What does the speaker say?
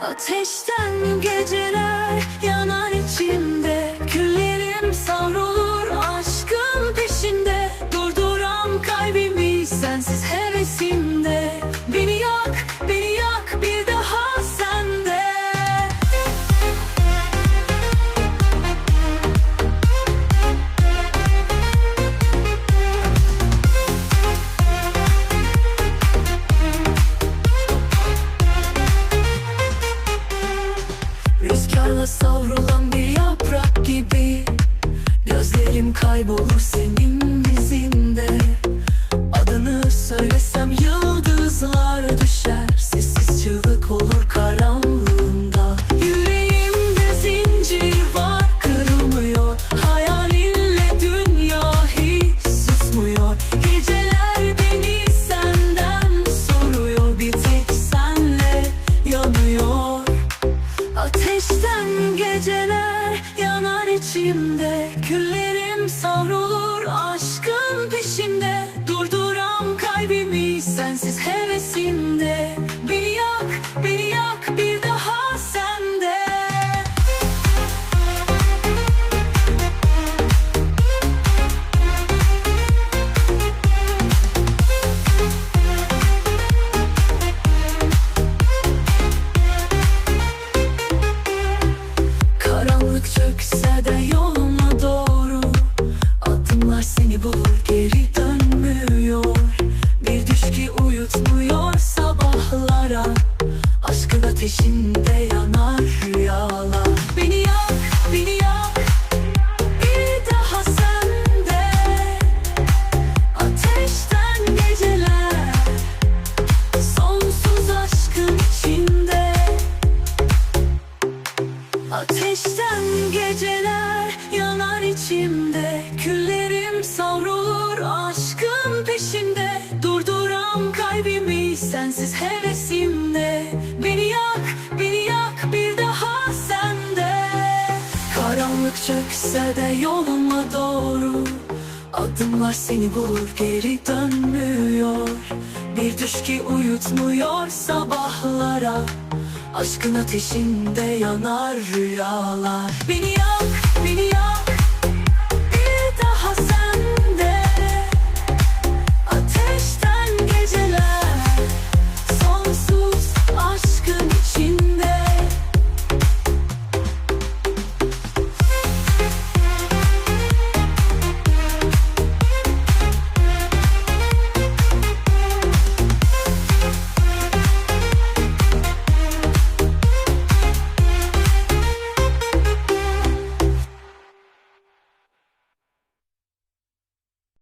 Ateşten geceler yanar içimde Rüzgarla savrulan bir yaprak gibi. Gözlerim kaybolur senin izinde Adını söylesem yıldızlar geceler yanar içimde. Küllerim ateşinde yanar rüyalar. Beni yak, beni yak Bir daha sende. Ateşten geceler Sonsuz aşkın içinde. Ateşten geceler yanar içimde. Küllerim savrulur aşkın peşinde. Durduram kalbimi sensiz hevesimde Karanlık çökse de yoluma doğru Adımlar seni bulur geri dönmüyor. Bir düş ki uyutmuyor sabahlara. Aşkın ateşinde yanar rüyalar. Beni yak, beni yak